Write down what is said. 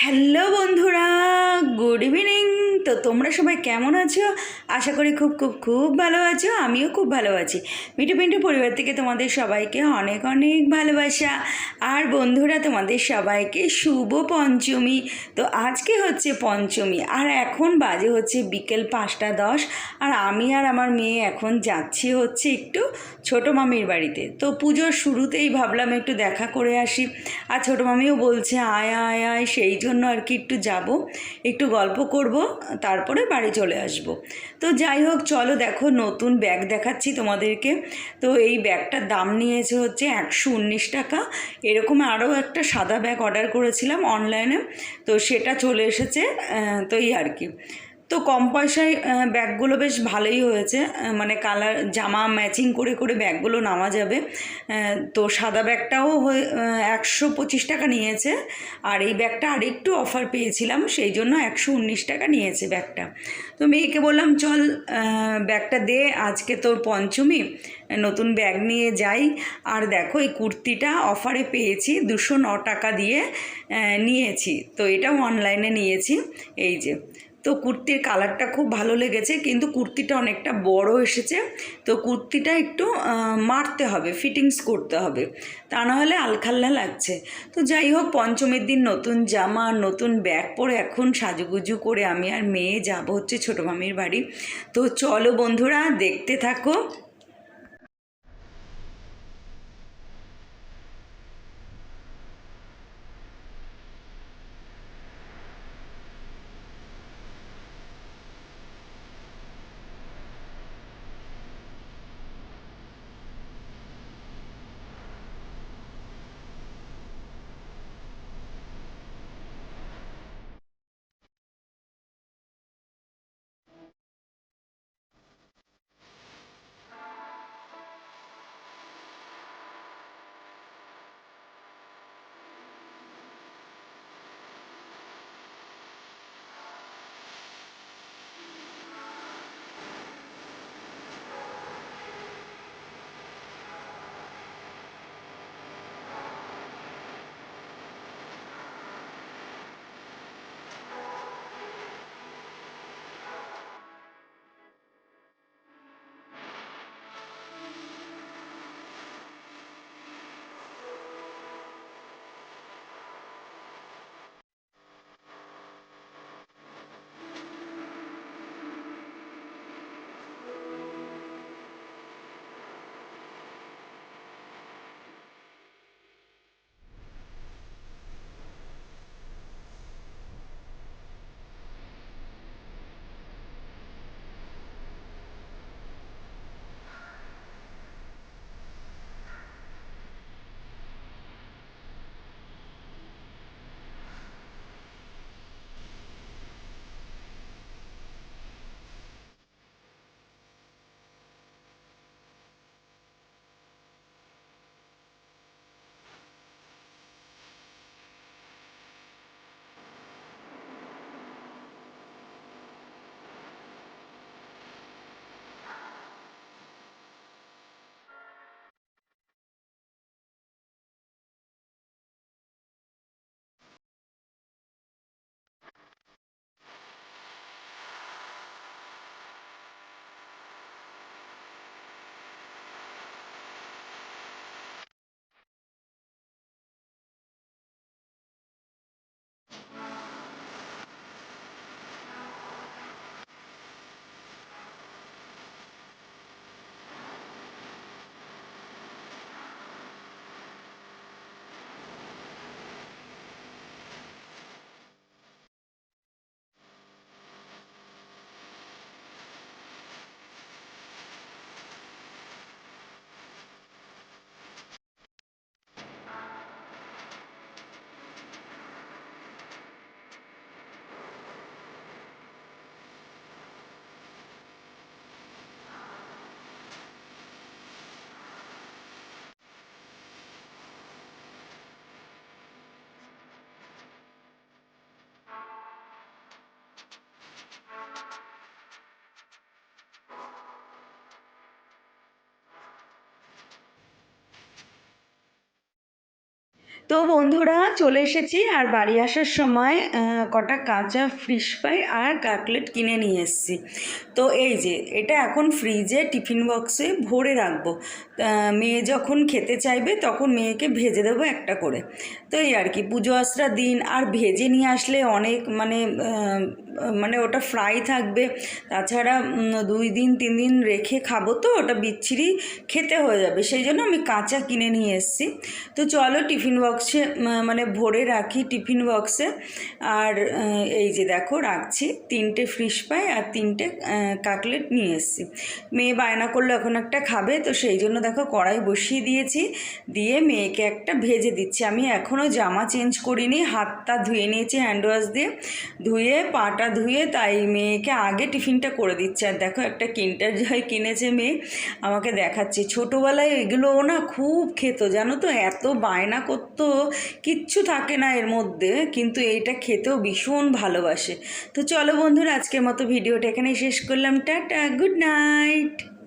Hello বন্ধুরা good evening. তো তোমরা সবাই কেমন আছো? আশা করি খুব খুব খুব ভালো আছো, আমিও খুব ভালো আছি। মিঠু পিন্টু পরিবার থেকে তোমাদের সবাইকে অনেক অনেক ভালোবাসা। আর বন্ধুরা, তোমাদের সবাইকে শুভ পঞ্চমী। তো আজকে হচ্ছে পঞ্চমী, আর এখন বাজে হচ্ছে বিকেল পাঁচটা দশ, আর আমি আর আমার মেয়ে এখন যাচ্ছি হচ্ছে একটু ছোটো মামির বাড়িতে। তো পুজোর শুরুতেই ভাবলাম একটু দেখা করে আসি। আর ছোটো মামিও বলছে, আয় আয় আয়, সেই জন্য আর কি একটু যাব, একটু গল্প করব, তারপরে বাড়ি চলে আসব। তো যাই হোক, চলো দেখো, নতুন ব্যাগ দেখাচ্ছি তোমাদেরকে। তো এই ব্যাগটার দাম নিয়েছে হচ্ছে একশো উনিশ টাকা। এরকম আরও একটা সাদা ব্যাগ অর্ডার করেছিলাম অনলাইনে তো সেটা চলে এসেছে তো এই আর কি। তো কম পয়সায় ব্যাগগুলো বেশ ভালোই হয়েছে। মানে কালার, জামা ম্যাচিং করে করে ব্যাগগুলো নামা যাবে। তো সাদা ব্যাগটাও একশো পঁচিশ টাকা নিয়েছে। আর এই ব্যাগটা আরেকটু অফার পেয়েছিলাম, সেই জন্য একশো উনিশ টাকা নিয়েছে ব্যাগটা। তো মেয়েকে বললাম, চল ব্যাগটা দে, আজকে তোর পঞ্চমী, নতুন ব্যাগ নিয়ে যাই। আর দেখো, এই কুর্তিটা অফারে পেয়েছি, দুশো ন টাকা দিয়ে নিয়েছি। তো এটাও অনলাইনে নিয়েছি। এই যে তো কুর্তির কালারটা খুব ভালো লেগেছে, কিন্তু কুর্তিটা অনেকটা বড় এসেছে। তো কুর্তিটা একটু মারতে হবে, ফিটিংস করতে হবে। তা নাহলে আলখাল্লা লাগছে। তো যাই হোক, পঞ্চমের দিন নতুন জামা, নতুন ব্যাগ পরে এখন সাজুগুজু করে আমি আর মেয়ে যাব হচ্ছে ছোটো মামির বাড়ি। তো চলো বন্ধুরা, দেখতে থাকো। তো বন্ধুরা চলে এসেছি আর বাড়ি আসার সময় কটা কাঁচা ফিশ ফ্রাই আর কাটলেট কিনে নিয়ে এসেছি। তো এই যে, এটা এখন ফ্রিজে টিফিন বক্সে ভরে রাখব। মেয়ে যখন খেতে চাইবে তখন মেয়েকে ভেজে দেবো একটা করে। তো এই আর কি, পুজো আসরা দিন আর ভেজে নিয়ে আসলে অনেক মানে মানে ওটা ফ্রাই থাকবে। তাছাড়া দুই দিন, তিন দিন রেখে খাব তো, ওটা বিচ্ছিরি খেতে হয়ে যাবে। সেই জন্য আমি কাঁচা কিনে নিয়ে এসেছি। তো চলো টিফিন বক্সে মানে ভরে রাখি টিফিন বক্সে আর এই যে দেখো, রাখছি তিনটে ফিশ ফ্রাই আর তিনটে কাকলেট নিয়ে এসেছি। মেয়ে বায়না করল, এখন একটা খাবে? তো সেই জন্য দেখো কড়াই বসিয়ে দিয়েছি। দিয়ে মেয়েকে একটা ভেজে দিচ্ছি। আমি এখনও জামা চেঞ্জ করিনি, হাতটা ধুয়ে নিয়েছি হ্যান্ড ওয়াশ দিয়ে। ধুয়ে পাটা ধুয়ে তাই মেয়েকে আগে টিফিনটা করে দিচ্ছে। আর দেখো একটা কিন্টার জয় কিনেছে মেয়ে, আমাকে দেখাচ্ছে। ছোটোবেলায় এগুলো না খুব খেত, জানো তো? এত বায়না করতো, কিচ্ছু থাকে না এর মধ্যে, কিন্তু এইটা খেতেও ভীষণ ভালোবাসে। তো চলো বন্ধুরা, আজকের মতো ভিডিওটা এখানে শেষ করলাম। Tata, good night!